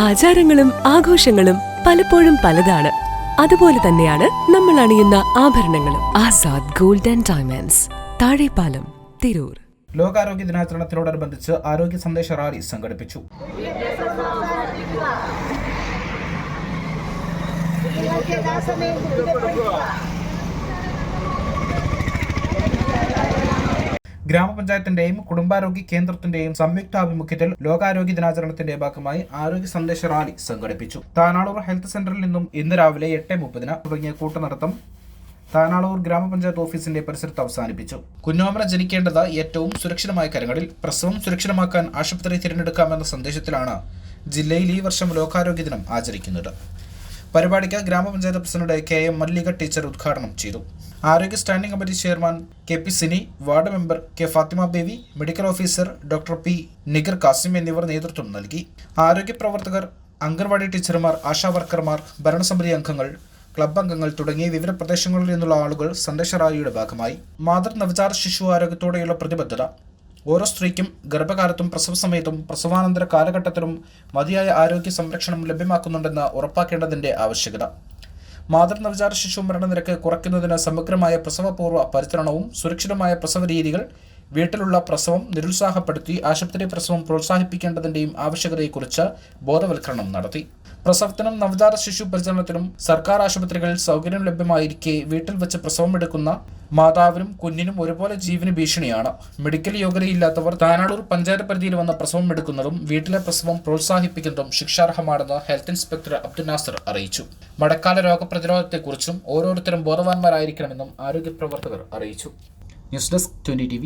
ആചാരങ്ങളും ആഘോഷങ്ങളും പലപ്പോഴും പലതാണ്. അതുപോലെ തന്നെയാണ് നമ്മൾ അണിയുന്ന ആഭരണങ്ങളും. Azad golden and diamonds Thazhepalam Tirur. ലോകാരോഗ്യ ദിനാചരണത്തിനോടനുബന്ധിച്ച് ആരോഗ്യ സന്ദേശ റാലി സംഘടിപ്പിച്ചു. ഗ്രാമപഞ്ചായത്തിന്റെയും കുടുംബാരോഗ്യ കേന്ദ്രത്തിന്റെയും സംയുക്താഭിമുഖ്യത്തിൽ ലോകാരോഗ്യ ദിനാചരണത്തിന്റെ ഭാഗമായി ആരോഗ്യ സന്ദേശ റാലി സംഘടിപ്പിച്ചു. താനാളൂർ ഹെൽത്ത് സെന്ററിൽ നിന്നും ഇന്ന് രാവിലെ എട്ട് മുപ്പതിന് തുടങ്ങിയ കൂട്ടനടത്തം താനാളൂർ ഗ്രാമപഞ്ചായത്ത് ഓഫീസിന്റെ പരിസരത്ത് അവസാനിപ്പിച്ചു. കുഞ്ഞോമന ജനിക്കേണ്ടത് ഏറ്റവും സുരക്ഷിതമായ കരങ്ങളിൽ പ്രസവം സുരക്ഷിതമാക്കാൻ ആശുപത്രി തിരഞ്ഞെടുക്കാമെന്ന സന്ദേശത്തിലാണ് ജില്ലയിൽ ഈ വർഷം ലോകാരോഗ്യ ദിനം ആചരിക്കുന്നത്. പരിപാടിക്ക് ഗ്രാമപഞ്ചായത്ത് president K M Mallika teacher ഉദ്ഘാടനം ചെയ്തു. ആരോഗ്യ standing committee chairman K P Sini ward member K Fathima Baby medical officer doctor P Nigar Kasim എന്നിവർ നേതൃത്വം നൽകി. ആരോഗ്യ പ്രവർത്തകർ അംഗൻവാടി ടീച്ചർമാർ ആശാ വർക്കർമാർ ഭരണസമിതി അംഗങ്ങൾ ക്ലബ് അംഗങ്ങൾ തുടങ്ങിയ വിവിധ പ്രദേശങ്ങളിൽ നിന്നുള്ള ആളുകൾ സന്ദേശ റാലിയുടെ ഭാഗമായി. മാതൃ നവജാത ശിശു ആരോഗ്യത്തോടെയുള്ള പ്രതിബദ്ധത ഓരോ സ്ത്രീക്കും ഗർഭകാലത്തും പ്രസവ സമയത്തും പ്രസവാനന്തര കാലഘട്ടത്തിലും മതിയായ ആരോഗ്യ സംരക്ഷണം ലഭ്യമാക്കുന്നുണ്ടെന്ന് ഉറപ്പാക്കേണ്ടതിന്റെ ആവശ്യകത. മാതൃ നവജാത ശിശു മരണനിരക്ക് കുറയ്ക്കുന്നതിന് സമഗ്രമായ പ്രസവപൂർവ പരിചരണവും സുരക്ഷിതമായ പ്രസവ രീതികൾ വീട്ടിലുള്ള പ്രസവം നിരുത്സാഹപ്പെടുത്തി ആശുപത്രി പ്രസവം പ്രോത്സാഹിപ്പിക്കേണ്ടതിന്റെയും ആവശ്യകതയെക്കുറിച്ച് ബോധവൽക്കരണം നടത്തി. പ്രസവത്തിനും നവജാത ശിശു പരിചരണത്തിനും സർക്കാർ ആശുപത്രികളിൽ സൗകര്യം ലഭ്യമായിരിക്കെ വീട്ടിൽ വെച്ച് പ്രസവം എടുക്കുന്ന മാതാവിനും കുഞ്ഞിനും ഒരുപോലെ ജീവന് ഭീഷണിയാണ്. മെഡിക്കൽ യോഗ്യതയില്ലാത്തവർ താനാളൂർ പഞ്ചായത്ത് പരിധിയിൽ വന്ന പ്രസവം എടുക്കുന്നതും വീട്ടിലെ പ്രസവം പ്രോത്സാഹിപ്പിക്കുന്നതും ശിക്ഷാർഹമാണെന്ന് ഹെൽത്ത് ഇൻസ്പെക്ടർ അബ്ദുൽ നാസർ അറിയിച്ചു. മഴക്കാല രോഗപ്രതിരോധത്തെക്കുറിച്ചും ഓരോരുത്തരും ബോധവാന്മാരായിരിക്കണമെന്നും ആരോഗ്യ പ്രവർത്തകർ അറിയിച്ചു. News desk twenty T